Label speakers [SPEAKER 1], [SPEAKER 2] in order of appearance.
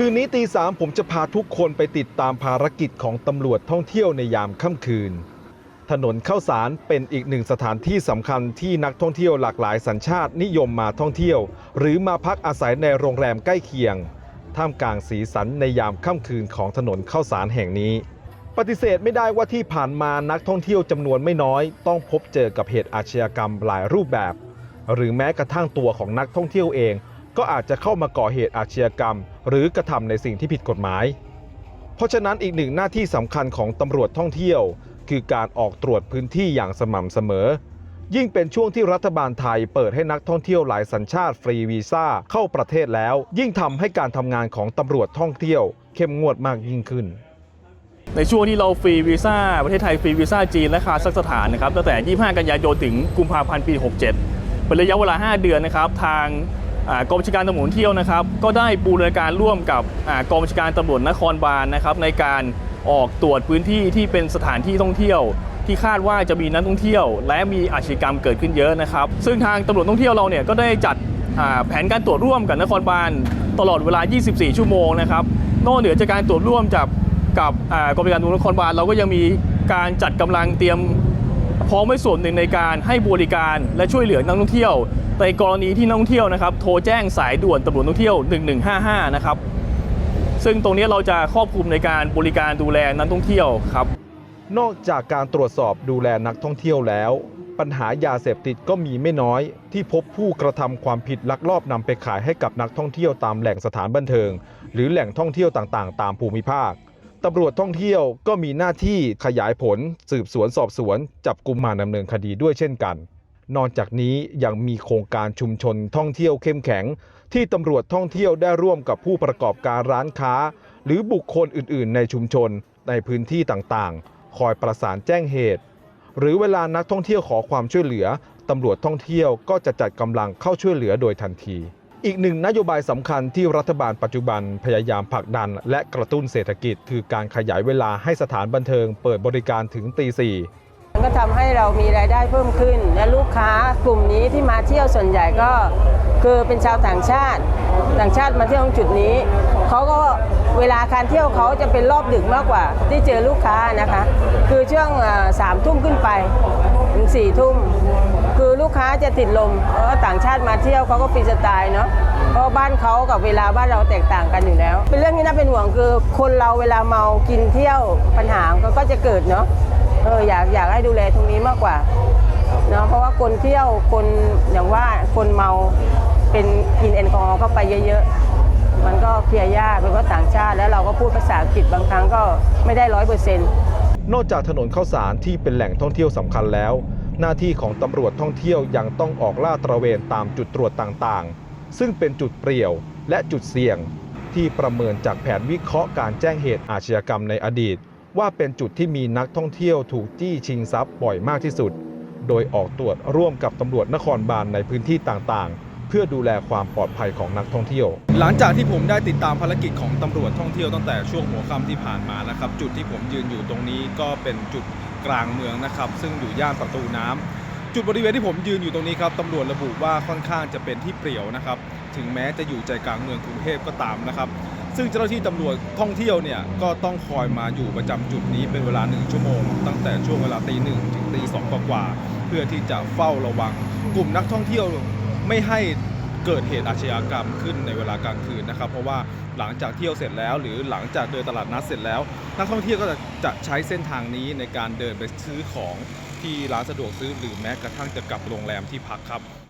[SPEAKER 1] คืนนี้ตีสามผมจะพาทุกคนไปติดตามภารกิจของตำรวจท่องเที่ยวในยามค่ำคืน ถนนเข้าสารเป็นอีกหนึ่งสถานที่สำคัญที่นักท่องเที่ยวหลากหลายสัญชาตินิยมมาท่องเที่ยว หรือมาพักอาศัยในโรงแรมใกล้เคียง ท่ามกลางสีสันในยามค่ำคืนของถนนเข้าสารแห่งนี้ ปฏิเสธไม่ได้ว่าที่ผ่านมานักท่องเที่ยวจำนวนไม่น้อย ต้องพบเจอกับเหตุอาชญากรรมหลายรูปแบบ หรือแม้กระทั่งตัวของนักท่องเที่ยวเอง ก็อาจจะเข้ามาก่อเหตุอาชญากรรม หรือกระทำในสิ่งที่ผิดกฎหมาย เพราะฉะนั้นอีกหนึ่งหน้าที่สำคัญของตำรวจท่องเที่ยว คือการออกตรวจพื้นที่อย่างสม่ำเสมอ ยิ่งเป็นช่วงที่รัฐบาลไทยเปิดให้นักท่องเที่ยวหลายสัญชาติฟรีวีซ่าเข้าประเทศแล้ว ยิ่งทำให้การทำงานของตำรวจท่องเที่ยว เข้มงวดมากยิ่งขึ้น
[SPEAKER 2] ในช่วงที่เราฟรีวีซ่าประเทศไทยฟรีวีซ่าจีนและคาซัคสถานนะครับตั้งแต่ 25 กันยายนถึงกุมภาพันธ์ปี 67 เป็นระยะเวลา 5 เดือนนะครับ ทาง กองบัญชาการตำรวจเที่ยวนะครับ ก็ได้บูรณาการร่วมกับกองบัญชาการตำรวจนครบาลนะครับ ในการออกตรวจพื้นที่ที่เป็นสถานที่ท่องเที่ยวที่คาดว่าจะมีนักท่องเที่ยว และมีอาชญากรรมเกิดขึ้นเยอะนะครับ ซึ่งทางตำรวจท่องเที่ยวเราเนี่ยก็ได้จัดแผนการตรวจร่วมกับนครบาลตลอดเวลา 24 ชั่วโมงนะครับ นอกเหนือจากการตรวจร่วมจากกับกองบัญชาการตำรวจนครบาลเราก็ยังมีการจัดกำลังเตรียมพร้อมไว้ส่วนหนึ่งในการให้บริการและช่วยเหลือนักท่องเที่ยว ในกรณีที่นักท่องเที่ยวนะครับโทรแจ้งสายด่วนตำรวจท่องเที่ยว 1155 นะครับ ซึ่งตรงนี้เราจะครอบคลุมในการบริการดูแลนักท่องเที่ยวครับ
[SPEAKER 1] นอกจากการตรวจสอบดูแลนักท่องเที่ยวแล้ว ปัญหายาเสพติดก็มีไม่น้อย ที่พบผู้กระทำความผิดลักลอบนำไปขายให้กับนักท่องเที่ยวตามแหล่งสถานบันเทิง หรือแหล่งท่องเที่ยวต่างๆ ตามภูมิภาคตำรวจท่องเที่ยวก็มีหน้าที่ขยายผล สืบสวนสอบสวน จับกลุ่มมาดำเนินคดีด้วยเช่นกัน นอกจากนี้ยังมีโครงการชุมชนท่องเที่ยวเข้มแข็ง ที่ตำรวจท่องเที่ยวได้ร่วมกับผู้ประกอบการร้านค้า หรือบุคคลอื่น ๆ ในชุมชนในพื้นที่ต่างๆ คอยประสานแจ้งเหตุ หรือเวลานักท่องเที่ยวขอความช่วยเหลือตำรวจท่องเที่ยวก็จะจัดกำลังเข้าช่วยเหลือโดยทันที อีกหนึ่งนโยบายสำคัญที่รัฐบาลปัจจุบันพยายามผลักดัน และกระตุ้นเศรษฐกิจ คือการขยายเวลาให้สถานบันเทิงเปิดบริการถึงตีสี่
[SPEAKER 3] มันก็ทำให้เรามีรายได้เพิ่มขึ้น และลูกค้ากลุ่มนี้ที่มาเที่ยวส่วนใหญ่ก็คือเป็นชาวต่างชาติ ต่างชาติมาเที่ยวตรงจุดนี้เขาก็เวลาการเที่ยวเขาจะเป็นรอบดึกมากกว่า ที่เจอลูกค้านะคะ คือช่วงสามทุ่มขึ้นไปถึงสี่ทุ่มคือลูกค้าจะติดลมเพราะต่างชาติมาเที่ยวเขาก็ฟรีสไตล์เนาะเพราะบ้านเขากับเวลาบ้านเราแตกต่างกันอยู่แล้ว เป็นเรื่องที่น่าเป็นห่วงคือคนเราเวลาเมากินเที่ยวปัญหามันก็จะเกิดเนาะ อออยากอยากให้ดูแลตรงนี้มากกว่าเนาะเพราะว่าคนเที่ยวคนอย่างว่าคนเมาเป็นกินแอลกอฮอล์เข้าไปเยอะๆ มันก็เคลียร์ยากเป็นเพราะต่างชาติ แล้วเราก็พูดภาษาอังกฤษบางครั้งก็ไม่ได้ร้อยเปอร์เซ็นต์
[SPEAKER 1] นอกจากถนนข้าวสารที่เป็นแหล่งท่องเที่ยวสำคัญแล้ว หน้าที่ของตำรวจท่องเที่ยวยังต้องออกล่าตระเวนตามจุดตรวจต่างๆ ซึ่งเป็นจุดเปรี่ยวและจุดเสี่ยง ที่ประเมินจากแผนวิเคราะห์การแจ้งเหตุอาชญากรรมในอดีต ว่าเป็นจุดที่มีนักท่องเที่ยวถูกจี้ชิงทรัพย์บ่อยมากที่สุด โดยออกตรวจร่วมกับตำรวจนครบาลในพื้นที่ต่างๆ เพื่อดูแลความปลอดภัยของนักท่องเที่ยว
[SPEAKER 4] หลังจากที่ผมได้ติดตามภารกิจของตำรวจท่องเที่ยวตั้งแต่ช่วงหัวค่ำที่ผ่านมานะครับ จุดที่ผมยืนอยู่ตรงนี้ก็เป็นจุดกลางเมืองนะครับ ซึ่งอยู่ย่านประตูน้ำจุดบริเวณที่ผมยืนอยู่ตรงนี้ครับตำรวจระบุว่าค่อนข้างจะเป็นที่เปรี่ยวนะครับ ถึงแม้จะอยู่ใจกลางเมืองกรุงเทพก็ตามนะครับ ซึ่งเจ้าหน้าที่ตำรวจท่องเที่ยวเนี่ยก็ต้องคอยมาอยู่ประจำจุดนี้เป็นเวลาหนึ่งชั่วโมง ตั้งแต่ช่วงเวลาตีหนึ่งถึงตีสองกว่าเพื่อที่จะเฝ้าระวัง กลุ่มนักท่องเที่ยวไม่ให้เกิดเหตุอาชญากรรมขึ้นในเวลากลางคืนนะครับ เพราะว่าหลังจากเที่ยวเสร็จแล้ว หรือหลังจากเดินตลาดนัดเสร็จแล้ว นักท่องเที่ยวก็จะจะใช้เส้นทางนี้ในการเดินไปซื้อของที่ร้านสะดวกซื้อหรือแม้กระทั่งจะกลับโรงแรมที่พักครับ